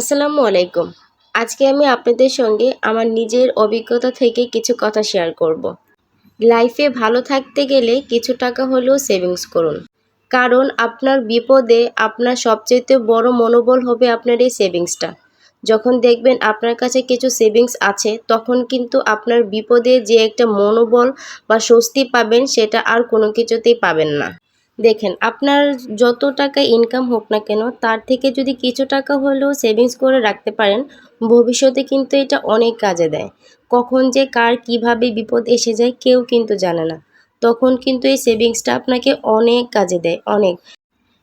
আসসালামু আলাইকুম। আজকে আমি আপনাদের সঙ্গে আমার নিজের অভিজ্ঞতা থেকে কিছু কথা শেয়ার করব। লাইফে ভালো থাকতে গেলে কিছু টাকা হলেও সেভিংস করুন। কারণ আপনার বিপদে আপনার সবচেয়ে বড় মনোবল হবে আপনার এই সেভিংসটা যখন দেখবেন আপনার কাছে কিছু সেভিংস আছে, তখন কিন্তু আপনার বিপদে যে একটা মনোবল বা স্বস্তি পাবেন, সেটা আর কোনো কিছুতেই পাবেন না। দেখেন, আপনার যত টাকা ইনকাম হোক না কেন, তার থেকে যদি কিছু টাকা হলেও সেভিংস করে রাখতে পারেন, ভবিষ্যতে কিন্তু এটা অনেক কাজে দেয়। কখন যে কার কীভাবে বিপদ এসে যায় কেউ কিন্তু জানে না। তখন কিন্তু এই সেভিংসটা আপনাকে অনেক কাজে দেয়, অনেক।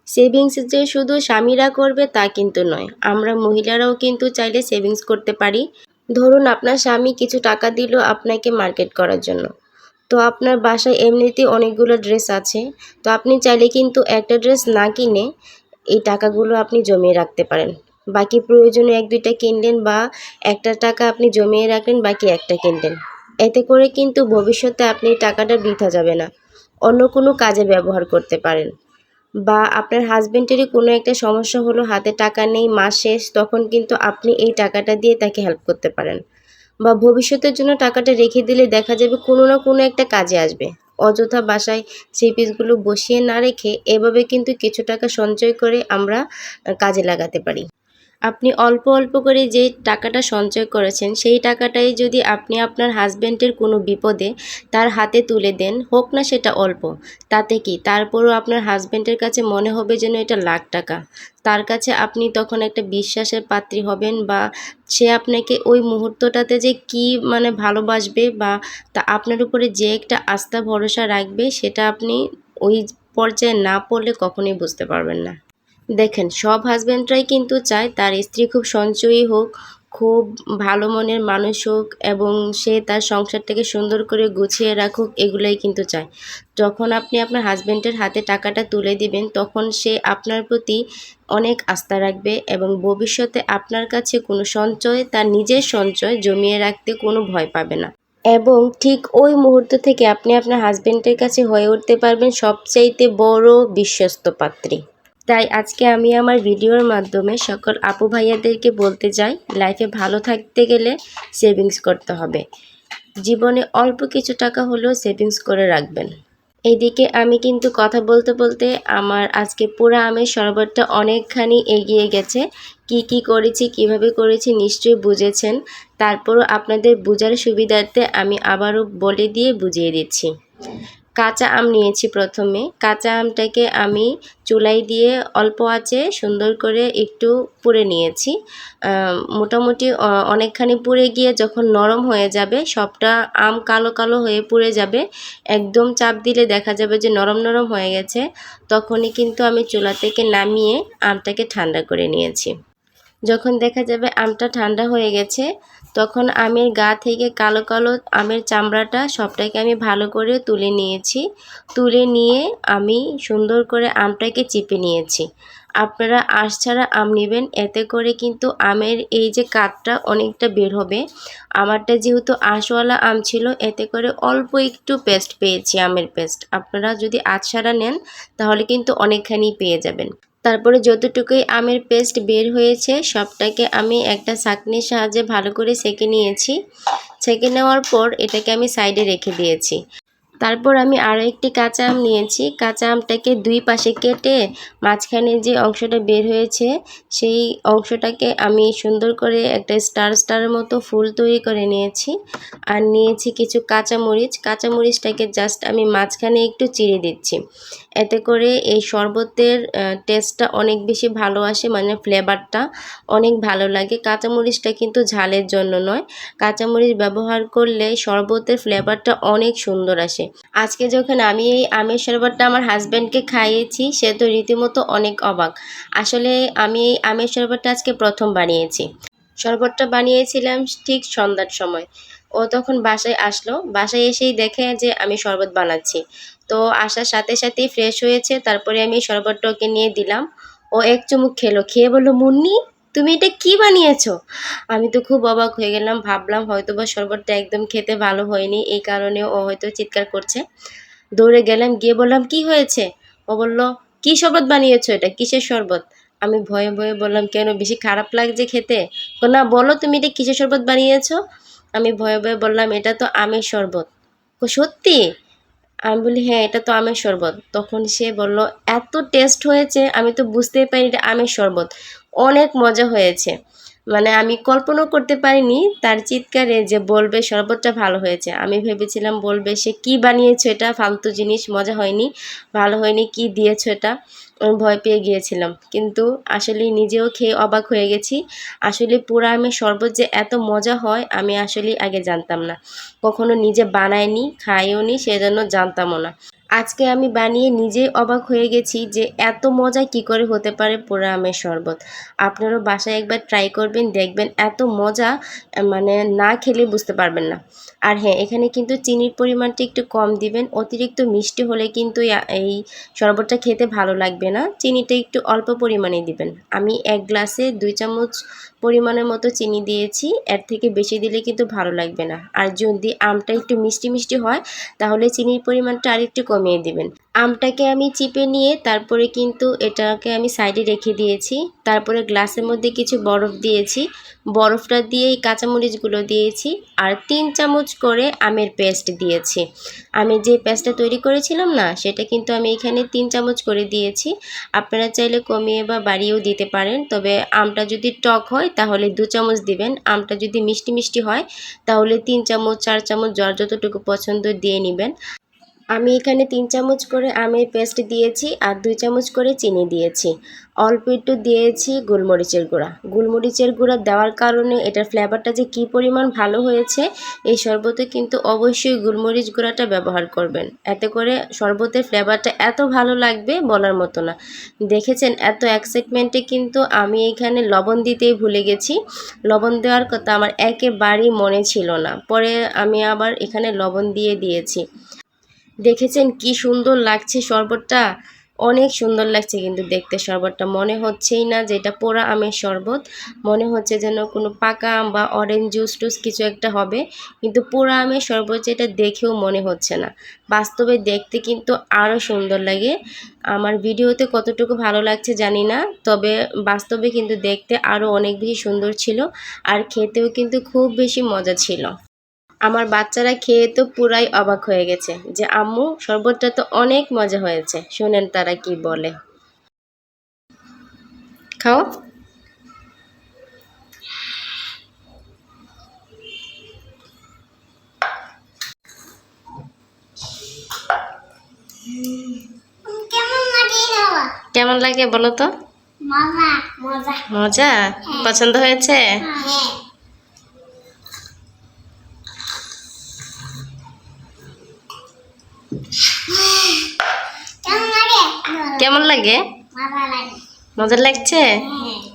সেভিংস যে শুধু স্বামীরা করবে তা কিন্তু নয়, আমরা মহিলারাও কিন্তু চাইলে সেভিংস করতে পারি। ধরুন, আপনার স্বামী কিছু টাকা দিল আপনাকে মার্কেট করার জন্য। তো আপনার বাসায় এমনিতেই অনেকগুলো ড্রেস আছে। তো আপনি চাইলে কিন্তু একটা ড্রেস না কিনে এই টাকাগুলো আপনি জমিয়ে রাখতে পারেন। বাকি প্রয়োজনে এক, দুইটা কিনলেন বা একটা টাকা আপনি জমিয়ে রাখলেন, বাকি একটা কিনলেন। এতে করে কিন্তু ভবিষ্যতে আপনি টাকাটা বৃথা যাবে না। অন্য কোনো কাজে ব্যবহার করতে পারেন। বা আপনার হাজবেন্ডেরই কোনো একটা সমস্যা হলো, হাতে টাকা নেই, মাস শেষ, তখন কিন্তু আপনি এই টাকাটা দিয়ে তাকে হেল্প করতে পারেন। বা ভবিষ্যতের জন্য টাকাটা রেখে দিলে দেখা যাবে কোনো না কোনো একটা কাজে আসবে। অযথা বাসায় সেই পিসগুলো বসিয়ে না রেখে এভাবে কিন্তু কিছু টাকা সঞ্চয় করে আমরা কাজে লাগাতে পারি। আপনি অল্প অল্প করে যে টাকাটা সঞ্চয় করেছেন, সেই টাকাটাই যদি আপনি আপনার হাজব্যান্ডের কোনো বিপদে তার হাতে তুলে দেন, হোক না সেটা অল্প, তাতে কি? তারপরও আপনার হাজব্যান্ডের কাছে মনে হবে যেন এটা লাখ টাকা। তার কাছে আপনি তখন একটা বিশ্বাসের পাত্রী হবেন বা সে আপনাকে ওই মুহূর্তটাতে যে কি মানে ভালোবাসবে বা তা আপনার উপরে যে একটা আস্থা ভরসা রাখবে, সেটা আপনি ওই পর্যায়ে না পড়লে কখনোই বুঝতে পারবেন না। দেখেন, সব হাজব্যান্ডরাই কিন্তু চায় তার স্ত্রী খুব সঞ্চয়ী হোক, খুব ভালো মনের মানুষ হোক এবং সে তার সংসারটাকে সুন্দর করে গুছিয়ে রাখুক, এগুলাই কিন্তু চায়। যখন আপনি আপনার হাজব্যান্ডের হাতে টাকাটা তুলে দিবেন, তখন সে আপনার প্রতি অনেক আস্থা রাখবে এবং ভবিষ্যতে আপনার কাছে কোনো সঞ্চয়, তার নিজের সঞ্চয় জমিয়ে রাখতে কোনো ভয় পাবে না। এবং ঠিক ওই মুহূর্ত থেকে আপনি আপনার হাজব্যান্ডের কাছে হয়ে উঠতে পারবেন সবচাইতে বড় বিশ্বস্ত পাত্রী। তাই আজকে আমি আমার ভিডিওর মাধ্যমে সকল আপু ভাইয়াদেরকে বলতে চাই লাইফে ভালো থাকতে গেলে সেভিংস করতে হবে। জীবনে অল্প কিছু টাকা হলেও সেভিংস করে রাখবেন। এইদিকে আমি কিন্তু কথা বলতে বলতে আমার আজকে পুরো আমের শরবতটা অনেকখানি এগিয়ে গেছে। কি কি করেছি, কীভাবে করেছি নিশ্চয়ই বুঝেছেন। তারপরও আপনাদের বোঝার সুবিধার্থে আমি আবারও বলে দিয়ে বুঝিয়ে দিচ্ছি। কাঁচা আম নিয়েছি প্রথমে। কাঁচা আমটাকে আমি চুলাই দিয়ে অল্প আঁচে সুন্দর করে একটু পুড়ে নিয়েছি। মোটামুটি অনেকখানি পুড়ে গিয়ে যখন নরম হয়ে যাবে, সবটা আম কালো কালো হয়ে পুড়ে যাবে, একদম চাপ দিলে দেখা যাবে যে নরম নরম হয়ে গেছে। তখনই কিন্তু আমি চুলা থেকে নামিয়ে আমটাকে ঠান্ডা করে নিয়েছি। যখন দেখা যাবে আমটা ঠান্ডা হয়ে গেছে, তখন আমের গা থেকে কালো কালো আমের চামড়াটা সবটাকে আমি ভালো করে তুলে নিয়েছি। তুলে নিয়ে আমি সুন্দর করে আমটাকে চিপে নিয়েছি। আপনারা আঁশ ছাড়া আম নেবেন, এতে করে কিন্তু আমের এই যে কাঠটা অনেকটা বের হবে। আমারটা যেহেতু আঁশওয়ালা আম ছিল, এতে করে অল্প একটু পেস্ট পেয়েছি আমের পেস্ট। আপনারা যদি আঁশ ছাড়া নেন, তাহলে কিন্তু অনেকখানি পেয়ে যাবেন। তারপরে যতটুকুই আমের পেস্ট বের হয়েছে, সবটাকে আমি একটা ছাঁকনির সাহায্যে ভালো করে সেঁকে নিয়েছি। ছেঁকে নেওয়ার পর এটাকে আমি সাইডে রেখে দিয়েছি। তারপর আমি আরও একটি কাঁচা আম নিয়েছি। কাঁচা আমটাকে দুই পাশে কেটে মাঝখানে যে অংশটা বের হয়েছে, সেই অংশটাকে আমি সুন্দর করে একটা স্টার স্টারের মতো ফুল তৈরি করে নিয়েছি আর নিয়েছি কিছু কাঁচামরিচ। কাঁচামরিচটাকে জাস্ট আমি মাঝখানে একটু চিড়ে দিচ্ছি। এতে করে এই শরবতের টেস্টটা অনেক বেশি ভালো আসে মানে ফ্লেভারটা অনেক ভালো লাগে। কাঁচামরিচটা কিন্তু ঝালের জন্য নয়। কাঁচামরিচ ব্যবহার করলে শরবতের ফ্লেভারটা অনেক সুন্দর আসে। আজকে যখন আমি এই আমের শরবতটা আমার হাজব্যান্ডকে খাইয়েছি, সে তো রীতিমতো অনেক অবাক। আসলে আমি এই আমের শরবতটা আজকে প্রথম বানিয়েছি। শরবতটা বানিয়েছিলাম ঠিক সন্ধ্যার সময়। ও তখন বাসায় আসলো। বাসায় এসেই দেখে যে আমি শরবত বানাচ্ছি। তো আসার সাথে সাথেই ফ্রেশ হয়েছে। তারপরে আমি শরবতটা ওকে নিয়ে দিলাম। ও এক চুমুক খেলো। খেয়ে বলল, মুন্নি তুমি এটা কি বানিয়েছো? আমি তো খুব অবাক হয়ে গেলাম, ভাবলাম হয়তো বা শরবতটা একদম খেতে ভালো হয়নি, এই কারণে ও হয়তো চিৎকার করছে। দৌড়ে গেলাম, গিয়ে বললাম, কি হয়েছে? ও বলল, কি শরবত বানিয়েছো এটা? কিসের শরবত? আমি ভয়ে ভয়ে বললাম, কেন, বেশি খারাপ লাগছে খেতে? না, বলো তুমি এটা কিসের শরবত বানিয়েছো? আমি ভয়ে ভয়ে বললাম, এটা তো আমের শরবত। সত্যি? আমি বলি হ্যাঁ এটা তো আমের শরবত। তখন সে বলল, এত টেস্ট হয়েছে, আমি তো বুঝতেই পারিনি এটা আমের শরবত। অনেক মজা হয়েছে। মানে আমি কল্পনা করতে পারিনি তার চিৎকারে যে বলবে শরবতটা ভালো হয়েছে। আমি ভেবেছিলাম বলবে সে কি বানিয়েছো এটা, ফালতু জিনিস, মজা হয়নি, ভালো হয়নি, কি দিয়েছ এটা। ভয় পেয়ে গিয়েছিলাম। কিন্তু আসলে নিজেও খেয়ে অবাক হয়ে গেছি। আসলে পুরা আমের শরবত যে এত মজা হয়, আমি আসলে আগে জানতাম না। কখনো নিজে বানাইনি খাইও নি সেজন্য জানতামও না। আজকে আমি বানিয়ে নিজেই অবাক হয়ে গেছি যে এত মজা কি করে হতে পারে পোড়া আমের শরবত। আপনারাও বাসায় একবার ট্রাই করবেন, দেখবেন এত মজা মানে না খেলে বুঝতে পারবেন না। আর হ্যাঁ এখানে কিন্তু চিনির পরিমাণটা একটু কম দিবেন, অতিরিক্ত মিষ্টি হলে কিন্তু এই শরবতটা খেতে ভালো লাগবে না। চিনিটা একটু অল্প পরিমাণে দিবেন। আমি এক গ্লাসে দুই চামচ পরিমাণের মতো চিনি দিয়েছি। এর থেকে বেশি দিলে কিন্তু ভালো লাগবে না। আর যদি আমটা একটু মিষ্টি মিষ্টি হয়, তাহলে চিনির পরিমাণটা আরেকটু কমিয়ে দিবেন। আমটাকে আমি চিপে নিয়ে তারপরে কিন্তু এটাকে আমি সাইডে রেখে দিয়েছি। তারপরে গ্লাসের মধ্যে কিছু বরফ দিয়েছি। বরফটা দিয়ে এই কাঁচামরিচগুলো দিয়েছি আর তিন চামচ করে আমের পেস্ট দিয়েছি। আমি যে পেস্টটা তৈরি করেছিলাম না, সেটা কিন্তু আমি এখানে তিন চামচ করে দিয়েছি। আপনারা চাইলে কমিয়ে বা বাড়িয়েও দিতে পারেন, তবে আমটা যদি টক হয় তাহলে দু চামচ দিবেন। আমটা যদি মিষ্টি মিষ্টি হয় তাহলে তিন চামচ, চার চামচ, যার যতটুকু পছন্দ দিয়ে নেবেন। আমি এখানে তিন চামচ করে আমের পেস্ট দিয়েছি আর দুই চামচ করে চিনি দিয়েছি। অল্প একটু দিয়েছি গোলমরিচের গুঁড়া। গোলমরিচের গুঁড়া দেওয়ার কারণে এটার ফ্লেভারটা যে কী পরিমাণ ভালো হয়েছে, এই শরবতে কিন্তু অবশ্যই গোলমরিচ গুঁড়াটা ব্যবহার করবেন। এতে করে শরবতের ফ্লেভারটা এত ভালো লাগবে বলার মতো না। দেখেছেন এত এক্সাইটমেন্টে কিন্তু আমি এখানে লবণ দিতেই ভুলে গেছি। লবণ দেওয়ার কথা আমার একেবারেই মনে ছিল না। পরে আমি আবার এখানে লবণ দিয়ে দিয়েছি। দেখেছেন কি সুন্দর লাগছে শরবতটা? অনেক সুন্দর লাগছে কিন্তু দেখতে শরবতটা। মনে হচ্ছেই না যে এটা পোড়া আমের শরবত। মনে হচ্ছে যেন কোনো পাকা আম বা অরেঞ্জ জুস টুস কিছু একটা হবে। কিন্তু পোড়া আমের শরবত যেটা দেখেও মনে হচ্ছে না। বাস্তবে দেখতে কিন্তু আরও সুন্দর লাগে। আমার ভিডিওতে কতটুকু ভালো লাগছে জানি না। তবে বাস্তবে কিন্তু দেখতে আরও অনেক বেশি সুন্দর ছিল। আর খেতেও কিন্তু খুব বেশি মজা ছিল। আমার বাচ্চারা খেয়ে তো পুরাই অবাক হয়ে গেছে যে আম্মু শরবতটা তো অনেক মজা হয়েছে। শোনেন তারা কি বলে। খাও। কেমন লাগে বলো তো? মজা মজা। মজা? পছন্দ হয়েছে হ্যাঁ কেমন লাগে কেমন লাগে? মজা লাগছে?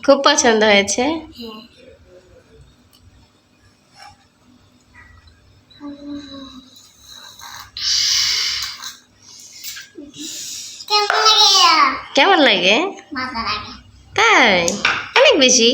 খুব পছন্দ হয়েছে? হ্যাঁ কেমন লাগে। তাই অনেক বেশি।